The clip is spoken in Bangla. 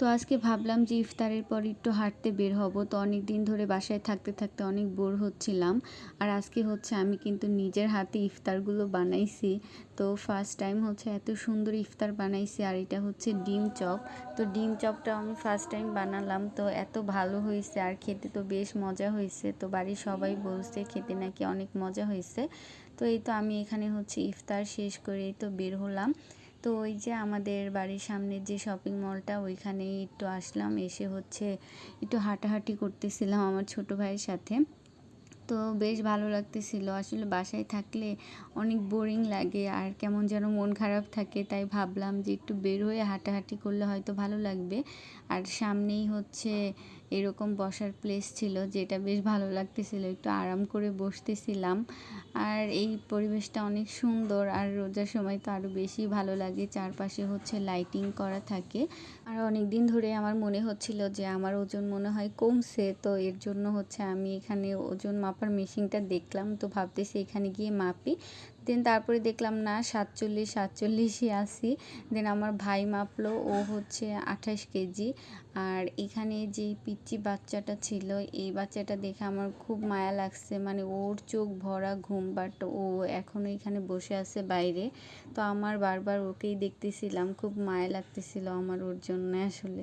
তো আজকে ভাবলাম যে ইফতারের পর একটু হাঁটতে বের হব। তো অনেক দিন ধরে বাসায় থাকতে থাকতে অনেক বোর হচ্ছিলাম। আর আজকে হচ্ছে আমি কিন্তু নিজের হাতে ইফতারগুলো বানাইছি। তো ফার্স্ট টাইম হচ্ছে এত সুন্দর ইফতার বানাইছি আর এটা হচ্ছে ডিম চপ। তো ডিম চপটা আমি ফার্স্ট টাইম বানালাম। তো এত ভালো হয়েছে আর খেতে তো বেশ মজা হয়েছে। তো বাড়ির সবাই বলছে খেতে নাকি অনেক মজা হয়েছে। তো এই তো আমি এখানে হচ্ছে ইফতার শেষ করেই তো বের হলাম। তো ওই যে আমাদের বাড়ির সামনে যে শপিং মলটা ওইখানে একটু আসলাম। এসে হচ্ছে একটু হাঁটাহাঁটি করতেছিলাম আমার ছোট ভাইয়ের সাথে। তো বেশ ভালো লাগতেছিল। আসলে বাসায় থাকলে অনেক বোরিং লাগে আর কেমন যেন মন খারাপ থাকে। তাই ভাবলাম যে একটু বের হয়ে হাঁটাহাঁটি করলে হয়তো ভালো লাগবে। আর সামনেই হচ্ছে এরকম বসার প্লেস ছিল যেটা বেশ ভালো লাগতেছিল। একটু আরাম করে বসতেছিলাম। আর এই পরিবেশটা অনেক সুন্দর। আর রোজার সময় তো আরও বেশি ভালো লাগে। চারপাশে হচ্ছে লাইটিং করা থাকে। আর অনেক দিন ধরে আমার মনে হচ্ছিল যে আমার ওজন মনে হয় কমছে। তো এর জন্য হচ্ছে আমি এখানে ওজন মাপার মেশিনটা দেখলাম। তো ভাবতেছি এখানে গিয়ে মাপি। দেন তারপরে দেখলাম, না, সাতচল্লিশ, সাতচল্লিশই আসি দেন আমার ভাই মাপলো। ও হচ্ছে আঠাশ কেজি। আর এখানে যে পিচ্চি বাচ্চাটা ছিল, এই বাচ্চাটা দেখে আমার খুব মায়া লাগছে। মানে ওর চোখ ভরা ঘুম বাট ও এখনও এখানে বসে আছে বাইরে। তো আমার বারবার ওকেই দেখতেছিলাম। খুব মায়া লাগতেছিল আমার ওর জন্য আসলে।